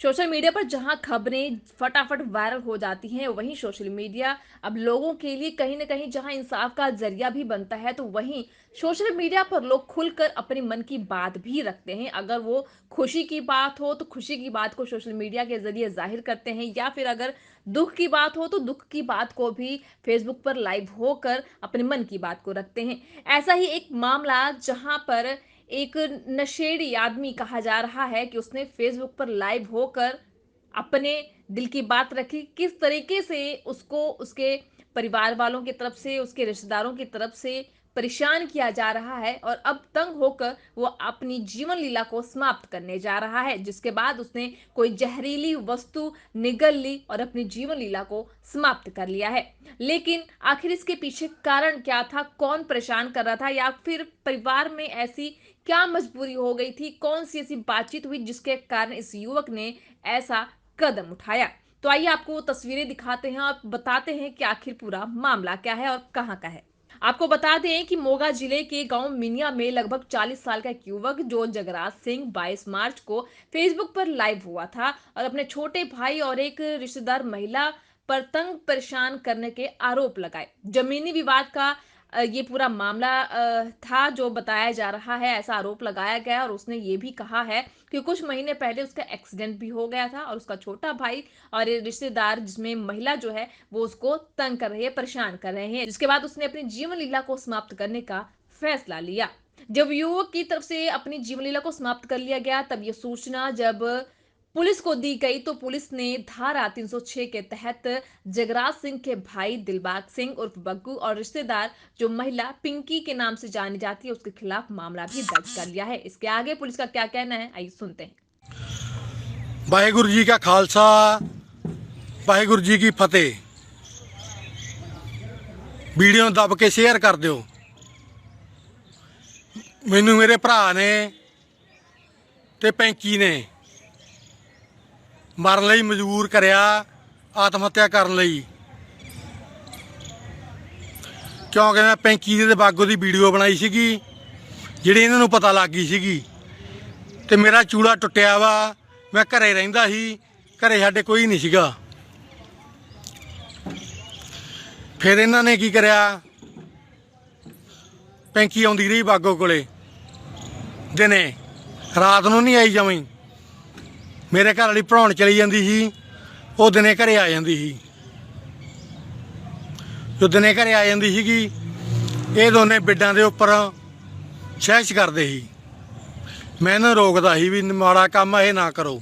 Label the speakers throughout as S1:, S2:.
S1: Social media पर जहाँ खबरें फटाफट वायरल हो जाती हैं, वहीं सोशल मीडिया अब लोगों के लिए कहीं ना कहीं जहाँ इंसाफ का ज़रिया भी बनता है तो वहीं सोशल मीडिया पर लोग खुलकर अपने मन की बात भी रखते हैं। अगर वो खुशी की बात हो तो खुशी की बात को सोशल मीडिया के ज़रिए ज़ाहिर करते हैं, या फिर अगर दुख की बात हो तो दुख की बात को भी फेसबुक पर लाइव होकर अपने मन की बात को रखते हैं। ऐसा ही एक मामला जहाँ पर एक नशेड़ी आदमी कहा जा रहा है कि उसने फेसबुक पर लाइव होकर अपने दिल की बात रखी। किस तरीके से उसको उसके परिवार वालों की तरफ़ से, उसके रिश्तेदारों की तरफ़ से परेशान किया जा रहा है और अब तंग होकर वो अपनी जीवन लीला को समाप्त करने जा रहा है, जिसके बाद उसने कोई जहरीली वस्तु निगल ली और अपनी जीवन लीला को समाप्त कर लिया है। लेकिन आखिर इसके पीछे कारण क्या था? कौन परेशान कर रहा था? या फिर परिवार में ऐसी क्या मजबूरी हो गई थी? कौन सी ऐसी बातचीत हुई जिसके कारण इस युवक ने ऐसा कदम उठाया? तो आइए आपको वो तस्वीरें दिखाते हैं और बताते हैं कि आखिर पूरा मामला क्या है और कहाँ का है। आपको बता दें कि मोगा ज़िले के गाँव मिनिया में लगभग 40 साल का एक युवक जो जगराज सिंह 22 मार्च को फेसबुक पर लाइव हुआ था और अपने छोटे भाई और एक रिश्तेदार महिला पर तंग परेशान करने के आरोप लगाए। जमीनी विवाद का ये पूरा मामला था जो बताया जा रहा है, ऐसा आरोप लगाया गया और उसने ये भी कहा है कि कुछ महीने पहले उसका एक्सीडेंट भी हो गया था और उसका छोटा भाई और रिश्तेदार जिसमें महिला जो है, वो उसको तंग कर रही है, परेशान कर रहे हैं। जिसके बाद उसने अपनी जीवन लीला को समाप्त करने का फैसला लिया। जब युवक की तरफ़ से अपनी जीवन लीला को समाप्त कर लिया गया, तब ये सूचना जब पुलिस को दी गई तो पुलिस ने धारा 306 के तहत जगराज सिंह के भाई दिलबाग सिंह उर्फ बग्गू और रिश्तेदार जो महिला पिंकी के नाम से जानी जाती है उसके खिलाफ मामला भी दर्ज कर लिया है इसके आगे पुलिस का क्या कहना है आइए सुनते हैं
S2: ਵਾਹਿਗੁਰੂ ਜੀ ਕਾ ਖਾਲਸਾ ਵਾਹਿਗੁਰੂ ਜੀ ਕੀ ਫਤਿਹ ਵੀਡੀਓ ਨੂੰ ਦੱਬ ਕੇ ਸ਼ੇਅਰ ਕਰ ਦਿਓ ਮੈਨੂੰ ਮੇਰੇ ਭਰਾ ਨੇ ਤੇ ਪੈਂਕੀ ਨੇ ਮਰਨ ਲਈ ਮਜਬੂਰ ਕਰਿਆ, ਆਤਮ ਹੱਤਿਆ ਕਰਨ ਲਈ। ਕਿਉਂਕਿ ਮੈਂ ਪੈਂਕੀ ਦੇ ਬਾਗੋ ਦੀ ਵੀਡੀਓ ਬਣਾਈ ਸੀਗੀ, ਜਿਹੜੀ ਇਹਨਾਂ ਨੂੰ ਪਤਾ ਲੱਗ ਗਈ ਸੀਗੀ। ਤੇ ਮੇਰਾ ਚੂੜਾ ਟੁੱਟਿਆ ਵਾ, ਮੈਂ ਘਰੇ ਰਹਿੰਦਾ ਸੀ, ਘਰੇ ਸਾਡੇ ਕੋਈ ਨਹੀਂ ਸੀਗਾ। ਫਿਰ ਇਹਨਾਂ ਨੇ ਕੀ ਕਰਿਆ? ਪੈਂਕੀ ਆਉਂਦੀ ਰਹੀ ਬਾਗੋ ਕੋਲੇ। ਦਿਨੇ, ਰਾਤ ਨੂੰ ਨਹੀਂ ਆਈ ਜਮਈ ਮੇਰੇ ਘਰ ਵਾਲੀ ਭਰਾਉਣ ਚਲੀ ਜਾਂਦੀ ਸੀ, ਉਹ ਦਿਨੇ ਘਰੇ ਆ ਜਾਂਦੀ ਸੀ। ਜੋ ਦਿਨੇ ਘਰੇ ਆ ਜਾਂਦੀ ਸੀਗੀ, ਇਹ ਦੋਨੇ ਬਿੱਡਾਂ ਦੇ ਉੱਪਰ ਸਹਿਸ਼ ਕਰਦੇ ਸੀ। ਮੈਂ ਇਹਨਾਂ ਰੋਕਦਾ ਸੀ ਵੀ ਮਾੜਾ ਕੰਮ ਇਹ ਨਾ ਕਰੋ।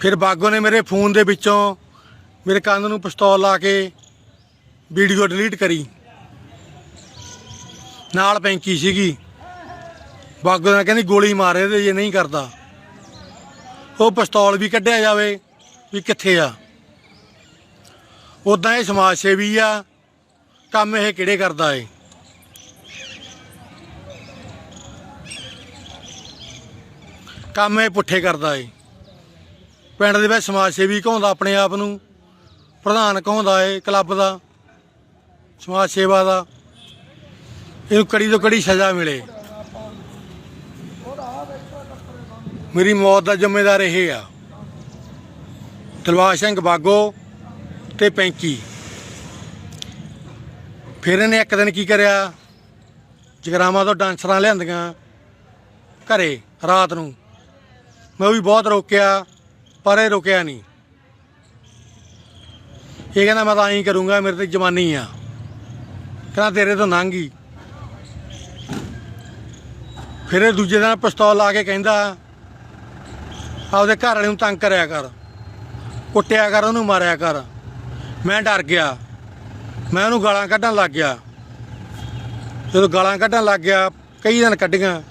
S2: ਫਿਰ ਬਾਗੋ ਨੇ ਮੇਰੇ ਫੋਨ ਦੇ ਵਿੱਚੋਂ ਮੇਰੇ ਕੰਨ ਨੂੰ ਪਿਸਤੌਲ ਲਾ ਕੇ ਵੀਡੀਓ ਡਿਲੀਟ ਕਰੀ। ਨਾਲ ਪੈਂਕੀ ਸੀਗੀ। ਬਾਗੋ ਨਾਲ ਕਹਿੰਦੀ ਗੋਲੀ ਮਾਰੇ ਤੇ ਜੇ ਨਹੀਂ ਕਰਦਾ। ਉਹ ਪਿਸਤੌਲ ਵੀ ਕੱਢਿਆ ਜਾਵੇ, ਵੀ ਕਿੱਥੇ ਆ। ਉਦਾਂ ਇਹ ਸਮਾਜ ਸੇਵੀ ਆ, ਕੰਮ ਇਹ ਕਿਹੜੇ ਕਰਦਾ ਏ। ਕੰਮ ਇਹ ਪੁੱਠੇ ਕਰਦਾ ਏ। ਪਿੰਡ ਦੇ ਵਿੱਚ ਸਮਾਜ ਸੇਵੀ ਕਹਾਉਂਦਾ ਆਪਣੇ ਆਪ ਨੂੰ, ਪ੍ਰਧਾਨ ਕਹਾਉਂਦਾ ਏ ਕਲੱਬ ਦਾ, ਸਮਾਜ ਸੇਵਾ ਦਾ। ਇਹਨੂੰ ਕੜੀ ਤੋਂ ਕੜੀ ਸਜ਼ਾ ਮਿਲੇ। ਮੇਰੀ ਮੌਤ ਦਾ ਜ਼ਿੰਮੇਦਾਰ ਇਹ ਆ। ਤਲਵਾਰ ਸਿੰਘ ਬਾਗੋ ਤੇ ਪੈਂਕੀ। ਫਿਰ ਇਹਨੇ ਇੱਕ ਦਿਨ ਕੀ ਕਰਿਆ? ਜਗਰਾਵਾਂ ਤੋਂ ਡਾਂਸਰਾਂ ਲਿਆਂਦੀਆਂ ਘਰੇ ਰਾਤ ਨੂੰ। ਮੈਂ ਵੀ ਬਹੁਤ ਰੋਕਿਆ, ਪਰ ਇਹ ਰੁਕਿਆ ਨਹੀਂ। ਇਹ ਕਹਿੰਦਾ, ਮੈਂ ਤਾਂ ਐਂ ਕਰੂੰਗਾ, ਮੇਰੇ ਤੇ ਜਵਾਨੀ ਆ। ਕਹਿੰਦਾ, ਤੇਰੇ ਤੋਂ ਲੰਘੀ ਫਿਰ ਇਹ ਦੂਜੇ ਦਿਨ ਪਿਸਤੌਲ ਲਾ ਕੇ ਕਹਿੰਦਾ ਆਪਦੇ ਘਰ ਵਾਲੇ ਨੂੰ ਤੰਗ ਕਰਿਆ ਕਰ। ਕੁੱਟਿਆ ਕਰ, ਉਹਨੂੰ ਮਾਰਿਆ ਕਰ। ਮੈਂ ਡਰ ਗਿਆ। ਮੈਂ ਉਹਨੂੰ ਗਾਲਾਂ ਕੱਢਣ ਲੱਗ ਗਿਆ। ਜਦੋਂ ਗਾਲਾਂ ਕੱਢਣ ਲੱਗ ਗਿਆ, ਕਈ ਦਿਨ ਕੱਢੀਆਂ।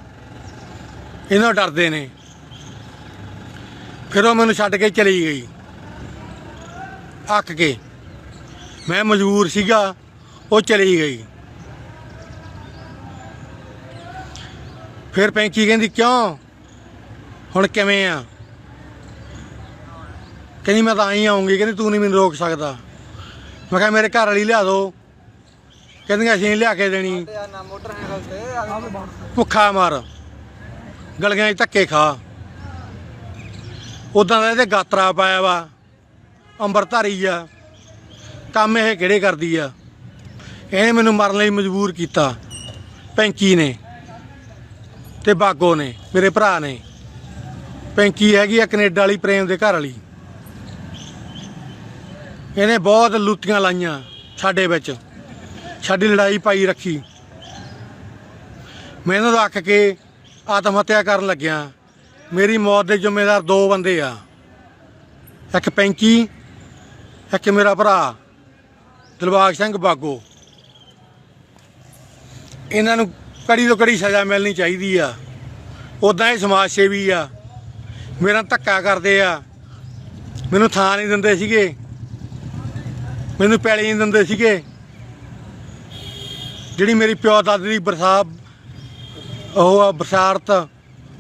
S2: ਇਹਨਾਂ ਡਰਦੇ ਨੇ। ਫਿਰ ਉਹ ਮੈਨੂੰ ਛੱਡ ਕੇ ਚਲੀ ਗਈ। ਅੱਕ ਕੇ। ਮੈਂ ਮਜਬੂਰ ਸੀਗਾ, ਉਹ ਚਲੀ ਗਈ। ਫਿਰ ਪੈਂਕੀ ਕਹਿੰਦੀ, ਕਿਉਂ? ਹੁਣ ਕਿਵੇਂ ਆ? ਕਹਿੰਦੀ ਮੈਂ ਤਾਂ ਆਈ ਆਉਂਗੀ। ਕਹਿੰਦੀ ਤੂੰ ਨਹੀਂ ਮੈਨੂੰ ਰੋਕ ਸਕਦਾ। ਮੈਂ ਕਿਹਾ ਮੇਰੇ ਘਰ ਵਾਲੀ ਲਿਆ ਦੋ। ਕਹਿੰਦੀਆਂ ਅਸੀਂ ਲਿਆ ਕੇ ਦੇਣੀ। ਭੁੱਖਾ ਮਰ। ਗਲੀਆਂ 'ਚ ਧੱਕੇ ਖਾ। ਉਦਾਂ ਦਾ ਇਹਦੇ ਗਾਤਰਾ ਪਾਇਆ ਵਾ। ਅੰਬਰਧਾਰੀ ਆ। ਕੰਮ ਇਹ ਕਿਹੜੇ ਕਰਦੀ ਆ? ਇਹਨੇ ਮੈਨੂੰ ਮਰਨ ਲਈ ਮਜਬੂਰ ਕੀਤਾ। ਪੈਂਕੀ ਨੇ ਤੇ ਬਾਗੋ ਨੇ ਮੇਰੇ ਭਰਾ ਨੇ। ਪੈਂਕੀ ਹੈਗੀ ਆ ਕੈਨੇਡਾ ਵਾਲੀ ਪ੍ਰੇਮ ਦੇ ਘਰ ਵਾਲੀ। ਇਹਨੇ ਬਹੁਤ ਲੁੱਤੀਆਂ ਲਾਈਆਂ ਸਾਡੇ ਵਿੱਚ। ਸਾਡੀ ਲੜਾਈ ਪਾਈ ਰੱਖੀ। ਮੈਂ ਇਹਨਾਂ ਨੂੰ ਅੱਕ ਕੇ ਆਤਮ ਹੱਤਿਆ ਕਰਨ ਲੱਗਿਆ। ਮੇਰੀ ਮੌਤ ਦੇ ਜ਼ਿੰਮੇਦਾਰ ਦੋ ਬੰਦੇ ਆ। ਇੱਕ ਪੈਂਕੀ, ਇੱਕ ਮੇਰਾ ਭਰਾ, ਦਿਲਬਾਗ ਸਿੰਘ ਬਾਗੋ। ਇਹਨਾਂ ਨੂੰ ਕੜੀ ਤੋਂ ਕੜੀ ਸਜ਼ਾ ਮਿਲਣੀ ਚਾਹੀਦੀ ਆ। ਉਦਾਂ ਇਹ ਸਮਾਜ ਸੇਵੀ ਆ। ਮੇਰਾ ਧੱਕਾ ਕਰਦੇ ਆ। ਮੈਨੂੰ ਥਾਂ ਨਹੀਂ ਦਿੰਦੇ ਸੀਗੇ। ਮੈਨੂੰ ਪੈਲੀ ਨਹੀਂ ਦਿੰਦੇ ਸੀਗੇ। ਜਿਹੜੀ ਮੇਰੀ ਪਿਓ ਦਾਦੀ ਦੀ ਬਰਸਾਤ, ਉਹ ਆ ਬਰਸਾਤ,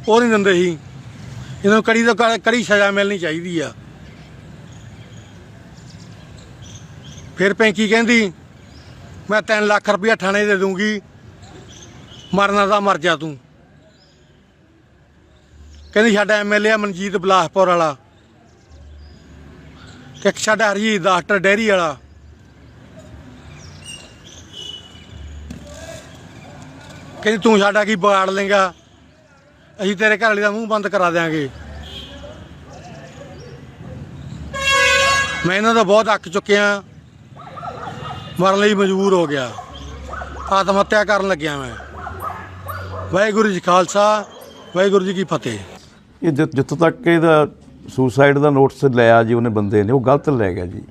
S2: ਉਹ ਨਹੀਂ ਦਿੰਦੇ ਸੀ। ਇਹਨਾਂ ਨੂੰ ਕੜੀ ਤੋਂ ਕੜੀ ਸਜ਼ਾ ਮਿਲਣੀ ਚਾਹੀਦੀ ਆ। ਫਿਰ ਪੈਂਕੀ ਕਹਿੰਦੀ, ਮੈਂ 3 ਲੱਖ ਰੁਪਇਆ ਥਾਣੇ ਦੇ ਦੂੰਗੀ ਮਰਨਾ ਦਾ ਮਰ ਜਾ ਤੂੰ। ਕਹਿੰਦੀ ਸਾਡਾ ਐਮਐਲਏ ਆ ਮਨਜੀਤ ਬਲਾਸਪੁਰ ਵਾਲਾ। ਤੇ ਇੱਕ ਸਾਡਾ ਹਰਜੀਤ ਡਾਕਟਰ ਡੈਰੀ ਵਾਲਾ। ਕਹਿੰਦੀ, ਤੂੰ ਸਾਡਾ ਕੀ ਵਿਗਾੜ ਲੇਗਾ ਅਸੀਂ ਤੇਰੇ ਘਰ ਵਾਲੀ ਦਾ ਮੂੰਹ ਬੰਦ ਕਰਾ ਦਿਆਂਗੇ। ਮੈਂ ਇਹਨਾਂ ਦਾ ਬਹੁਤ ਅੱਕ ਚੁੱਕਿਆ, ਮਰਨ ਲਈ ਮਜਬੂਰ ਹੋ ਗਿਆ। ਆਤਮ ਹੱਤਿਆ ਕਰਨ ਲੱਗਿਆ ਮੈਂ। ਵਾਹਿਗੁਰੂ ਜੀ ਖਾਲਸਾ, ਵਾਹਿਗੁਰੂ ਜੀ ਕੀ ਫਤਿਹ।
S3: ਇਹ ਜਿੱਥੋਂ ਤੱਕ ਇਹਦਾ ਸੁਸਾਈਡ ਦਾ ਨੋਟਿਸ ਲਿਆ ਜੀ ਉਹਨੇ ਬੰਦੇ ਨੇ, ਉਹ ਗਲਤ ਲੈ ਗਿਆ ਜੀ।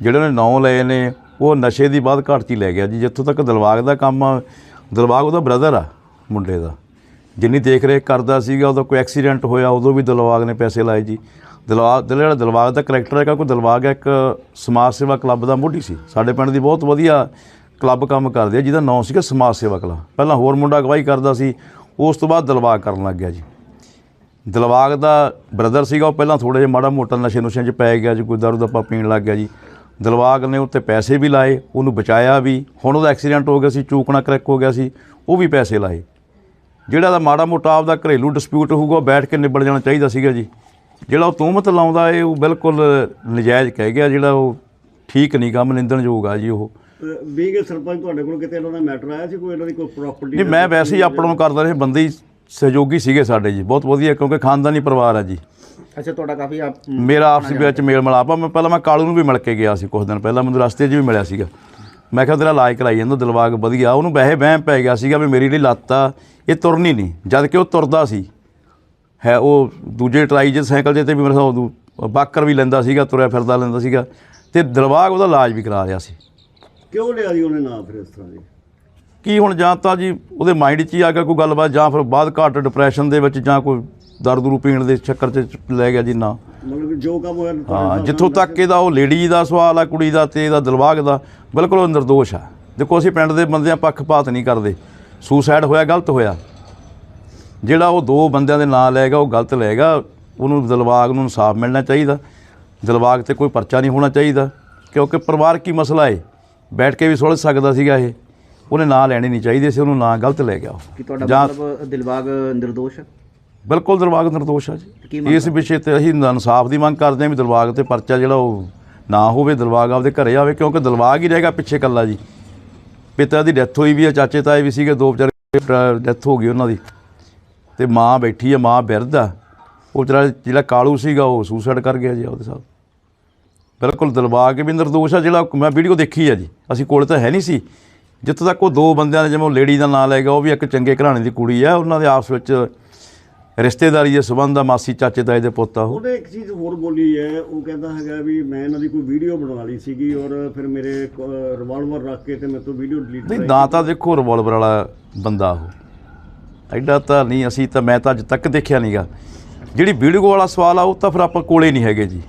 S3: ਜਿਹੜੇ ਉਹਨੇ ਨੌ ਲਏ ਨੇ, ਉਹ ਨਸ਼ੇ ਦੀ ਬਾਅਦ ਘਾਟ 'ਚ ਹੀ ਲੈ ਗਿਆ ਜੀ। ਜਿੱਥੋਂ ਤੱਕ ਦਿਲਵਾਗ ਦਾ ਕੰਮ ਆ ਦਿਲਬਾਗ ਉਹਦਾ ਬ੍ਰਦਰ ਆ ਮੁੰਡੇ ਦਾ। ਜਿੰਨੀ ਦੇਖ ਰੇਖ ਕਰਦਾ ਸੀਗਾ ਉਦੋਂ ਕੋਈ ਐਕਸੀਡੈਂਟ ਹੋਇਆ, ਉਦੋਂ ਵੀ ਦਿਲਬਾਗ ਨੇ ਪੈਸੇ ਲਾਏ ਜੀ। ਦਿਲਬਾਗ, ਦਿਲ ਜਿਹੜਾ ਦਿਲਬਾਗ ਦਾ ਕਰੈਕਟਰ ਹੈਗਾ, ਕੋਈ ਦਿਲਬਾਗ ਇੱਕ ਸਮਾਜ ਸੇਵਾ ਕਲੱਬ ਦਾ ਮੋਢੀ ਸੀ। ਸਾਡੇ ਪਿੰਡ ਦੀ ਬਹੁਤ ਵਧੀਆ ਕਲੱਬ ਕੰਮ ਕਰਦੇ ਆ ਜਿਹਦਾ ਨਾਂ ਸੀਗਾ ਸਮਾਜ ਸੇਵਾ ਕਲੱਬ ਪਹਿਲਾਂ ਹੋਰ ਮੁੰਡਾ ਅਗਵਾਈ ਕਰਦਾ ਸੀ, ਉਸ ਤੋਂ ਬਾਅਦ ਦਿਲਬਾਗ ਕਰਨ ਲੱਗ ਗਿਆ ਜੀ। ਦਿਲਬਾਗ ਦਾ ਬ੍ਰਦਰ ਸੀਗਾ, ਉਹ ਪਹਿਲਾਂ ਥੋੜਾ ਜਿਹਾ ਮਾੜਾ ਮੋਟਾ ਨਸ਼ੇ ਨੁਸ਼ਿਆਂ 'ਚ ਪੈ ਗਿਆ ਜੀ, ਕੋਈ ਦਾਰੂ ਦੱਪਾ ਪੀਣ ਲੱਗ ਗਿਆ ਜੀ। ਦਿਲਬਾਗ ਨੇ ਉੱਤੇ ਪੈਸੇ ਵੀ ਲਾਏ ਉਹਨੂੰ ਬਚਾਇਆ ਵੀ। ਹੁਣ ਉਹਦਾ ਐਕਸੀਡੈਂਟ ਹੋ ਗਿਆ ਸੀ ਚੂਕਣਾ ਕਰੈਕ ਹੋ ਗਿਆ ਸੀ ਉਹ ਵੀ ਪੈਸੇ ਲਾਏ। ਜਿਹੜਾ ਦਾ ਮਾੜਾ ਮੋਟਾ ਆਪਦਾ ਘਰੇਲੂ ਡਿਸਪਿਊਟ ਹੋਊਗਾ ਬੈਠ ਕੇ ਨਿਬੜ ਜਾਣਾ ਚਾਹੀਦਾ ਸੀਗਾ ਜੀ। ਜਿਹੜਾ ਉਹ ਤੂਮਤ ਲਾਉਂਦਾ ਏ ਉਹ ਬਿਲਕੁਲ ਨਜਾਇਜ਼ ਕਹਿ ਗਿਆ ਜਿਹੜਾ ਉਹ ਠੀਕ ਨਹੀਂ ਕੰਮ ਨਿੰਦਣਯੋਗ ਆ ਜੀ ਉਹ।
S4: ਬੀਂਗ ਸਰਪੰਚ ਤੁਹਾਡੇ ਕੋਲ ਕਿਤੇ ਇਹਨਾਂ ਦਾ ਮੈਟਰ ਆਇਆ ਸੀ ਕੋਈ ਇਹਨਾਂ ਦੀ ਕੋਈ ਪ੍ਰਾਪਰਟੀ
S3: ਨਹੀਂ ਮੈਂ ਵੈਸੇ ਹੀ ਆਪਣਾ ਕਰਦਾ ਰਿਹਾ ਬੰਦੇ ਸਹਿਯੋਗੀ ਸੀਗੇ ਸਾਡੇ ਜੀ। ਬਹੁਤ ਵਧੀਆ ਕਿਉਂਕਿ ਖਾਨਦਾਨੀ ਪਰਿਵਾਰ ਆ ਜੀ।
S4: ਅੱਛਾ ਤੁਹਾਡਾ ਕਾਫੀ ਆਪ
S3: ਮੇਰਾ ਆਪਸੀ ਵਿੱਚ ਮੇਲ ਮਿਲਾਪ ਆ। ਮੈਂ ਪਹਿਲਾਂ ਮੈਂ ਕਾਲੂ ਨੂੰ ਵੀ ਮਿਲ ਕੇ ਗਿਆ ਸੀ ਕੁਝ ਦਿਨ ਪਹਿਲਾਂ ਮੈਨੂੰ ਰਸਤੇ 'ਚ ਵੀ ਮਿਲਿਆ ਸੀਗਾ। ਮੈਂ ਕਿਹਾ ਤੇਰਾ ਇਲਾਜ ਕਰਾਈ ਜਾਂਦਾ ਦਿਲਵਾਗ ਵਧੀਆ। ਉਹਨੂੰ ਵੈਸੇ ਵਹਿਮ ਪੈ ਗਿਆ ਸੀਗਾ ਵੀ ਮੇਰੀ ਜਿਹੜੀ ਲੱਤ ਆ ਇਹ ਤੁਰਨੀ ਨਹੀਂ ਜਦ ਕਿ ਉਹ ਤੁਰਦਾ ਸੀ। ਹੈ ਉਹ ਦੂਜੇ ਟਰਾਈ ਜੇ ਸਾਈਕਲ ਜੇ ਤੇ ਵੀ ਮੇਰੇ ਸਾਹ ਉਦੋਂ ਬਾਕਰ ਵੀ ਲੈਂਦਾ ਸੀਗਾ ਤੁਰਿਆ ਫਿਰਦਾ ਲੈਂਦਾ ਸੀਗਾ। ਤੇ ਦਿਲਵਾਗ ਉਹਦਾ ਇਲਾਜ ਵੀ ਕਰਾ ਰਿਹਾ ਸੀ।
S4: ਕਿਉਂ ਲਿਆ ਜੀ ਉਹਨੇ ਨਾਂ ਫਿਰ ਇਸ ਤਰ੍ਹਾਂ ਦੀ?
S3: ਕੀ ਹੁਣ ਜਾਂ ਤਾਂ ਜੀ ਉਹਦੇ ਮਾਈਂਡ 'ਚ ਹੀ ਆ ਗਿਆ ਕੋਈ ਗੱਲਬਾਤ ਜਾਂ ਫਿਰ ਬਾਅਦ ਘਾਟ ਡਿਪਰੈਸ਼ਨ ਦੇ ਵਿੱਚ ਜਾਂ ਕੋਈ ਦਰ ਦਰੂ ਪੀਣ ਦੇ ਚੱਕਰ 'ਚ ਲੈ ਗਿਆ ਜੀ ਨਾ
S4: ਮਤਲਬ ਕਿ ਜੋ ਕੰਮ ਹੋਇਆ
S3: ਹਾਂ ਜਿੱਥੋਂ ਤੱਕ ਇਹਦਾ ਉਹ ਲੇਡੀ ਦਾ ਸਵਾਲ ਆ ਕੁੜੀ ਦਾ ਤੇ ਇਹਦਾ ਦਿਲਬਾਗ ਦਾ ਬਿਲਕੁਲ ਉਹ ਨਿਰਦੋਸ਼ ਆ। ਦੇਖੋ ਅਸੀਂ ਪਿੰਡ ਦੇ ਬੰਦਿਆਂ ਪੱਖਪਾਤ ਨਹੀਂ ਕਰਦੇ। ਸੁਸਾਈਡ ਹੋਇਆ ਗਲਤ ਹੋਇਆ। ਜਿਹੜਾ ਉਹ ਦੋ ਬੰਦਿਆਂ ਦੇ ਨਾਂ ਲੈ ਗਿਆ ਉਹ ਗਲਤ ਲੈ ਗਿਆ ਉਹਨੂੰ ਦਿਲਬਾਗ ਨੂੰ ਇਨਸਾਫ ਮਿਲਣਾ ਚਾਹੀਦਾ। ਦਿਲਬਾਗ ਤੇ ਕੋਈ ਪਰਚਾ ਨਹੀਂ ਹੋਣਾ ਚਾਹੀਦਾ ਕਿਉਂਕਿ ਪਰਿਵਾਰ ਕੀ ਮਸਲਾ ਹੈ ਬੈਠ ਕੇ ਵੀ ਸੁਲਝ ਸਕਦਾ ਸੀਗਾ ਇਹ। ਉਹਨੇ ਨਾਂ ਲੈਣੇ ਨਹੀਂ ਚਾਹੀਦੇ ਸੀ ਉਹਨੂੰ ਨਾਂ ਗਲਤ ਲੈ ਗਿਆ। ਉਹ।
S5: ਕਿ ਤੁਹਾਡਾ ਮਤਲਬ ਦਿਲਬਾਗ ਨਿਰਦੋਸ਼ ਹੈ
S3: ਬਿਲਕੁਲ ਦਿਲਬਾਗ ਨਿਰਦੋਸ਼ ਆ ਜੀ। ਇਸ ਵਿਸ਼ੇ ਤੇ ਅਸੀਂ ਇਨਸਾਫ ਦੀ ਮੰਗ ਕਰਦੇ ਹਾਂ ਵੀ ਦਿਲਬਾਗ ਤੇ ਪਰਚਾ ਜਿਹੜਾ ਉਹ ਨਾ ਹੋਵੇ ਦਿਲਬਾਗ ਆਪਦੇ ਘਰੇ ਆਵੇ ਕਿਉਂਕਿ ਦਿਲਬਾਗ ਹੀ ਰਹੇਗਾ ਪਿੱਛੇ ਕੱਲਾ ਜੀ। ਪਿਤਾ ਦੀ ਡੈਥ ਹੋਈ ਵੀ ਆ ਚਾਚੇ ਤਾਏ ਵੀ ਸੀਗੇ ਦੋ ਵਿਚਾਰੇ ਡੈਥ ਹੋ ਗਈ ਉਹਨਾਂ ਦੀ। ਤੇ ਮਾਂ ਬੈਠੀ ਆ ਮਾਂ ਬਿਰਧ ਆ। ਉਹ ਜਿਹੜਾ ਕਾਲੂ ਸੀਗਾ ਉਹ ਸੁਸਾਈਡ ਕਰ ਗਿਆ ਜੀ ਉਹਦੇ ਸਾਥ ਬਿਲਕੁਲ ਦਿਲਬਾਗ ਵੀ ਨਿਰਦੋਸ਼ ਆ ਜਿਹੜਾ ਮੈਂ ਵੀਡੀਓ ਦੇਖੀ ਆ ਜੀ। ਅਸੀਂ ਕੋਲ ਤਾਂ ਹੈ ਨਹੀਂ ਸੀ। ਜਿੱਥੋਂ ਤੱਕ ਉਹ ਦੋ ਬੰਦਿਆਂ ਨੇ ਜਿਵੇਂ ਉਹ ਲੇਡੀ ਦਾ ਨਾਂ ਲੈ ਗਿਆ ਉਹ ਵੀ ਇੱਕ ਚੰਗੇ ਘਰਾਣੇ ਦੀ ਕੁੜੀ ਆ ਉਹਨਾਂ ਦੇ ਆਪਸ ਵਿੱਚ ਰਿਸ਼ਤੇਦਾਰੀ ਦੇ ਸਬੰਧ ਆ ਮਾਸੀ ਚਾਚੇ ਤਾਏ ਦੇ ਪੁੱਤ ਆ ਉਹ।
S4: ਉਹਨੇ ਇੱਕ ਚੀਜ਼ ਹੋਰ ਬੋਲੀ ਹੈ ਉਹ ਕਹਿੰਦਾ ਹੈਗਾ ਵੀ ਮੈਂ ਇਹਨਾਂ ਦੀ ਕੋਈ ਵੀਡੀਓ ਬਣਾ ਲਈ ਸੀਗੀ ਔਰ ਫਿਰ ਮੇਰੇ ਰਿਵਾਲਵਰ ਰੱਖ ਕੇ ਤੇ ਮੇਰੇ ਤੋਂ ਵੀਡੀਓ ਡਿਲੀਟ
S3: ਨਹੀਂ ਨਾ ਤਾਂ ਦੇਖੋ ਰਿਵਾਲਵਰ ਵਾਲਾ ਬੰਦਾ ਉਹ। ਐਡਾ ਤਾਂ ਨਹੀਂ ਅਸੀਂ ਤਾਂ ਮੈਂ ਤਾਂ ਅੱਜ ਤੱਕ ਦੇਖਿਆ ਨਹੀਂਗਾ ਜਿਹੜੀ ਵੀਡੀਓ ਵਾਲਾ ਸਵਾਲ ਆ ਉਹ ਤਾਂ ਫਿਰ ਆਪਾਂ ਕੋਲੇ ਨਹੀਂ ਹੈਗੇ ਜੀ।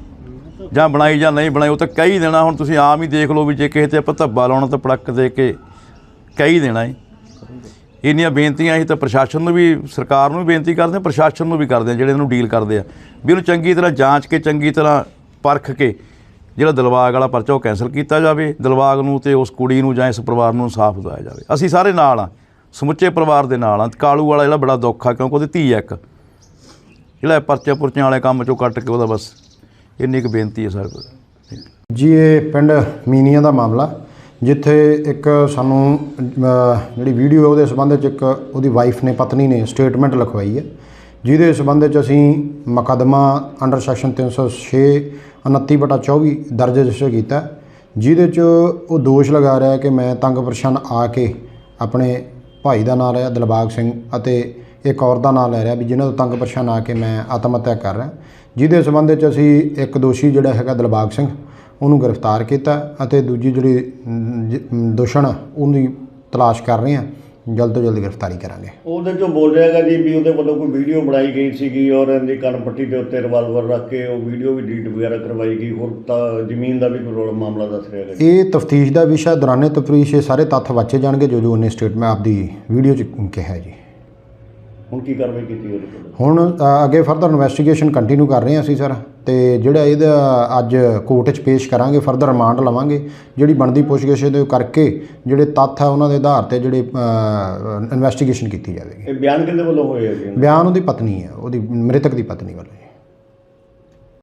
S3: ਜਾਂ ਬਣਾਈ ਜਾਂ ਨਹੀਂ ਬਣਾਈ ਉਹ ਤਾਂ ਕਹੀ ਦੇਣਾ। ਹੁਣ ਤੁਸੀਂ ਆਮ ਹੀ ਦੇਖ ਲਓ ਵੀ ਜੇ ਕਿਸੇ ਤੇ ਆਪਾਂ ਧੱਬਾ ਲਾਉਣਾ ਤਾਂ ਪੜਕ ਦੇ ਕੇ ਕਹੀ ਦੇਣਾ ਹੈ ਇੰਨੀਆਂ ਬੇਨਤੀਆਂ ਅਸੀਂ ਤਾਂ ਪ੍ਰਸ਼ਾਸਨ ਨੂੰ ਵੀ, ਸਰਕਾਰ ਨੂੰ ਵੀ ਬੇਨਤੀ ਕਰਦੇ ਹਾਂ, ਪ੍ਰਸ਼ਾਸਨ ਨੂੰ ਵੀ ਕਰਦੇ ਹਾਂ, ਜਿਹੜੇ ਇਹਨੂੰ ਡੀਲ ਕਰਦੇ ਆ। ਵੀ ਇਹਨੂੰ ਚੰਗੀ ਤਰ੍ਹਾਂ ਜਾਂਚ ਕੇ, ਚੰਗੀ ਤਰ੍ਹਾਂ ਪਰਖ ਕੇ ਜਿਹੜਾ ਦਲਵਾਗ ਵਾਲਾ ਪਰਚਾ ਉਹ ਕੈਂਸਲ ਕੀਤਾ ਜਾਵੇ ਦਲਵਾਗ ਨੂੰ ਤੇ ਉਸ ਕੁੜੀ ਨੂੰ ਜਾਂ ਇਸ ਪਰਿਵਾਰ ਨੂੰ ਇਨਸਾਫ ਦਿਵਾਇਆ ਜਾਵੇ। ਅਸੀਂ ਸਾਰੇ ਨਾਲ ਆ ਸਮੁੱਚੇ ਪਰਿਵਾਰ ਦੇ ਨਾਲ ਆ ਕਾਲੂ ਵਾਲਾ ਜਿਹੜਾ ਬੜਾ ਦੁੱਖ ਆ, ਕਿਉਂਕਿ ਉਹਦੀ ਧੀ ਆ ਇੱਕ। ਜਿਹੜਾ ਪਰਚੇ ਪੁਰਚਿਆਂ ਵਾਲੇ ਕੰਮ ਚੋਂ ਕੱਟ ਕੇ ਉਹਦਾ ਬਸ, ਇੰਨੀ ਕੁ ਬੇਨਤੀ ਹੈ ਸਰ
S6: ਜੀ, ਇਹ ਪਿੰਡ ਮੀਨੀਆਂ ਦਾ ਮਾਮਲਾ। ਜਿੱਥੇ ਇੱਕ ਸਾਨੂੰ ਜਿਹੜੀ ਵੀਡੀਓ ਹੈ ਉਹਦੇ ਸੰਬੰਧ ਵਿੱਚ ਇੱਕ ਉਹਦੀ ਵਾਈਫ ਨੇ, ਪਤਨੀ ਨੇ ਸਟੇਟਮੈਂਟ ਲਿਖਵਾਈ ਹੈ, ਜਿਹਦੇ ਸੰਬੰਧ ਵਿੱਚ ਅਸੀਂ ਮੁਕੱਦਮਾ ਅੰਡਰ ਸੈਕਸ਼ਨ 306 29/24 ਦਰਜ ਰਜਿਸਟਰ ਕੀਤਾ ਜਿਹਦੇ 'ਚ ਉਹ ਦੋਸ਼ ਲਗਾ ਰਿਹਾ ਕਿ ਮੈਂ ਤੰਗ ਪਰੇਸ਼ਾਨ ਆ ਕੇ ਆਪਣੇ ਭਾਈ ਦਾ ਨਾਮ ਲਿਆ, ਦਿਲਬਾਗ ਸਿੰਘ, ਅਤੇ ਇੱਕ ਔਰਤ ਦਾ ਨਾਮ ਲੈ ਰਿਹਾ ਵੀ ਜਿਨ੍ਹਾਂ ਤੋਂ ਤੰਗ ਪਰੇਸ਼ਾਨ ਆ ਕੇ ਮੈਂ ਆਤਮ ਹੱਤਿਆ ਕਰ ਰਿਹਾ। ਜਿਹਦੇ ਸੰਬੰਧ ਵਿੱਚ ਅਸੀਂ ਇੱਕ ਦੋਸ਼ੀ ਜਿਹੜਾ ਹੈਗਾ ਦਿਲਬਾਗ ਸਿੰਘ ਉਹਨੂੰ ਗ੍ਰਿਫਤਾਰ ਕੀਤਾ ਅਤੇ ਦੂਜੀ ਜਿਹੜੀ ਦੋਸ਼ਣ ਉਹਦੀ ਤਲਾਸ਼ ਕਰ ਰਹੇ ਹਾਂ ਜਲਦ ਤੋਂ ਜਲਦ ਗ੍ਰਿਫਤਾਰੀ ਕਰਾਂਗੇ।
S4: ਉਹਦੇ ਚੋਂ ਬੋਲ ਰਿਹਾ ਹੈਗਾ ਜੀ ਵੀ ਉਹਦੇ ਵੱਲੋਂ ਕੋਈ ਵੀਡੀਓ ਬਣਾਈ ਗਈ ਸੀਗੀ ਔਰ ਇਹਦੀ ਕੰਨ ਪੱਟੀ ਦੇ ਉੱਤੇ ਰਿਵਾਲਵਰ ਰੱਖ ਕੇ ਉਹ ਵੀਡੀਓ ਵੀ ਡਿਲੀਟ ਵਗੈਰਾ ਕਰਵਾਈ ਗਈ। ਹੋਰ ਤਾਂ ਜ਼ਮੀਨ ਦਾ ਵੀ ਕੋਈ ਰੋਲ ਮਾਮਲਾ ਦੱਸ ਰਿਹਾ
S6: ਇਹ ਤਫਤੀਸ਼ ਦਾ ਵਿਸ਼ਾ ਦੌਰਾਨੇ ਤਫਤੀਸ਼ ਇਹ ਸਾਰੇ ਤੱਥ ਵਾਚੇ ਜਾਣਗੇ ਜੋ ਜੋ ਉਹਨੇ ਸਟੇਟਮੈਂਟ ਆਪਦੀ ਵੀਡੀਓ 'ਚ ਕਿਹਾ ਜੀ।
S4: ਹੁਣ ਕੀ ਕਾਰਵਾਈ ਕੀਤੀ ਉਹਦੇ ਕੋਲ
S6: ਹੁਣ ਅ, ਅੱਗੇ ਫਰਦਰ ਇਨਵੈਸਟੀਗੇਸ਼ਨ ਕੰਟੀਨਿਊ ਕਰ ਰਹੇ ਹਾਂ ਅਸੀਂ ਸਰ ਤੇ ਜਿਹੜਾ ਇਹਦਾ ਅੱਜ ਕੋਰਟ 'ਚ ਪੇਸ਼ ਕਰਾਂਗੇ ਫਰਦਰ ਰਿਮਾਂਡ ਲਵਾਂਗੇ ਜਿਹੜੀ ਬਣਦੀ ਪੁੱਛਗਿੱਛ ਦੇ ਕਰਕੇ ਜਿਹੜੇ ਤੱਥ ਆ ਉਹਨਾਂ ਦੇ ਆਧਾਰ ਤੇ ਜਿਹੜੇ ਇਨਵੈਸਟੀਗੇਸ਼ਨ ਕੀਤੀ ਜਾਵੇਗੀ।
S4: ਇਹ ਬਿਆਨ ਕਿਹਦੇ ਵੱਲੋਂ ਹੋਏ ਹੈ ਜੀ?
S6: ਬਿਆਨ ਉਹਦੀ ਪਤਨੀ ਹੈ ਉਹਦੀ ਮ੍ਰਿਤਕ ਦੀ ਪਤਨੀ ਵੱਲੋਂ। ਜੀ